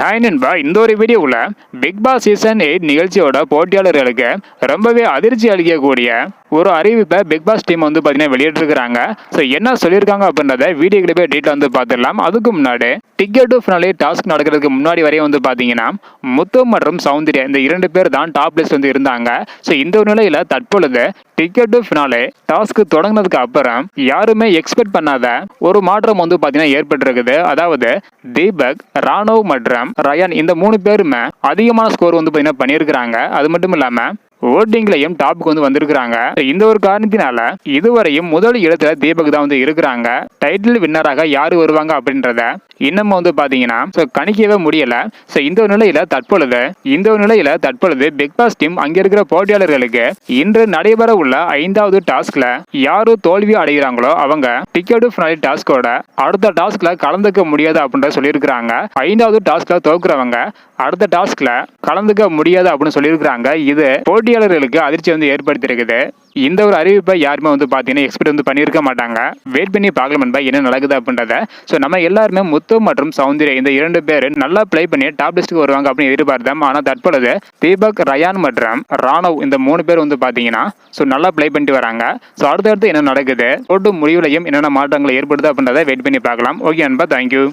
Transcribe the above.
Hi நண்பா இந்த ஒரு வீடியோவில் பிக் பாஸ் சீசன் எயிட் நிகழ்ச்சியோட போட்டியாளர்களுக்கு ரொம்பவே அதிர்ச்சி அளிக்கக்கூடிய ஒரு அறிவிப்பை பிக் பாஸ் டீம் வந்து பார்த்தீங்கன்னா வெளியிட்டிருக்கிறாங்க. ஸோ என்ன சொல்லியிருக்காங்க அப்படின்றத வீடியோ கிளிப்பே டீட்டில் வந்து பார்த்துடலாம். அதுக்கு முன்னாடி டிக்கெட் டு ஃபினாலே டாஸ்க் நடக்கிறதுக்கு முன்னாடி வரையும் வந்து பார்த்தீங்கன்னா முத்து மற்றும் சௌந்தர்யா இந்த இரண்டு பேர் தான் டாப் லிஸ்ட் வந்து இருந்தாங்க. ஸோ இந்த ஒரு நிலையில் தற்பொழுது டிக்கெட் டு ஃபினாலே டாஸ்க் தொடங்கினதுக்கு அப்புறம் யாருமே எக்ஸ்பெக்ட் பண்ணாத ஒரு மாற்றம் வந்து பார்த்தீங்கன்னா ஏற்பட்டிருக்குது. அதாவது தீபக் ராணுவ் மற்றும் ரயான் இந்த மூணு பேருமே அதிகமான ஸ்கோர் வந்து பார்த்தீங்கன்னா பண்ணியிருக்கிறாங்க. அது மட்டும் இல்லாமல் ஓட்டிங்லையும் டாப்புக்கு வந்து வந்திருக்கிறாங்க. இந்த ஒரு காரணத்தினால இதுவரையும் முதல் இடத்துல தீபக் தான் வந்து இருக்கிறாங்க. டைட்டில் வின்னராக யாரு வருவாங்க அப்படின்றத இன்னமும் வந்து பாத்தீங்கன்னா ஸோ கணிக்கவே முடியல. ஸோ இந்த ஒரு நிலையில தற்பொழுது இந்த ஒரு நிலையில தற்பொழுது பிக் பாஸ் டீம் அங்க இருக்கிற போட்டியாளர்களுக்கு இன்று நடைபெற உள்ள ஐந்தாவது டாஸ்க்ல யாரு தோல்வி அடைகிறாங்களோ அவங்க டிக்கெட் ஃபினாலி டாஸ்கோட அடுத்த டாஸ்க்ல கலந்துக்க முடியாது அப்படின்ற சொல்லியிருக்கிறாங்க. ஐந்தாவது டாஸ்க்ல தோக்குறவங்க அடுத்த டாஸ்க்ல கலந்துக்க முடியாது அப்படின்னு சொல்லியிருக்கிறாங்க. இது போட்டியாளர்களுக்கு அதிர்ச்சி வந்து ஏற்படுத்தியிருக்குது. இந்த ஒரு அறிவிப்பை யாருமே வந்து பார்த்தீங்கன்னா எக்ஸ்பெக்ட் வந்து பண்ணியிருக்க மாட்டாங்க. வெயிட் பண்ணி பார்க்கலாம் நண்பா என்ன நடக்குது அப்படின்றத. ஸோ நம்ம எல்லாருமே முத்து மற்றும் சௌந்தர்யா இந்த இரண்டு பேர் நல்லா ப்ளே பண்ணி டாப் லிஸ்ட்டுக்கு வருவாங்க அப்படின்னு எதிர்பார்த்தோம். ஆனால் தற்பொழுது தீபக் ரயான் மற்றும் ராணவ் இந்த மூணு பேர் வந்து பார்த்தீங்கன்னா ஸோ நல்லா ப்ளே பண்ணிட்டு வராங்க. ஸோ அடுத்தடுத்து என்ன நடக்குது? போட்டு முடிவுலையும் என்னென்ன மாற்றங்கள் ஏற்படுது அப்படின்றத வெயிட் பண்ணி பார்க்கலாம். ஓகே நண்பா தேங்க்யூ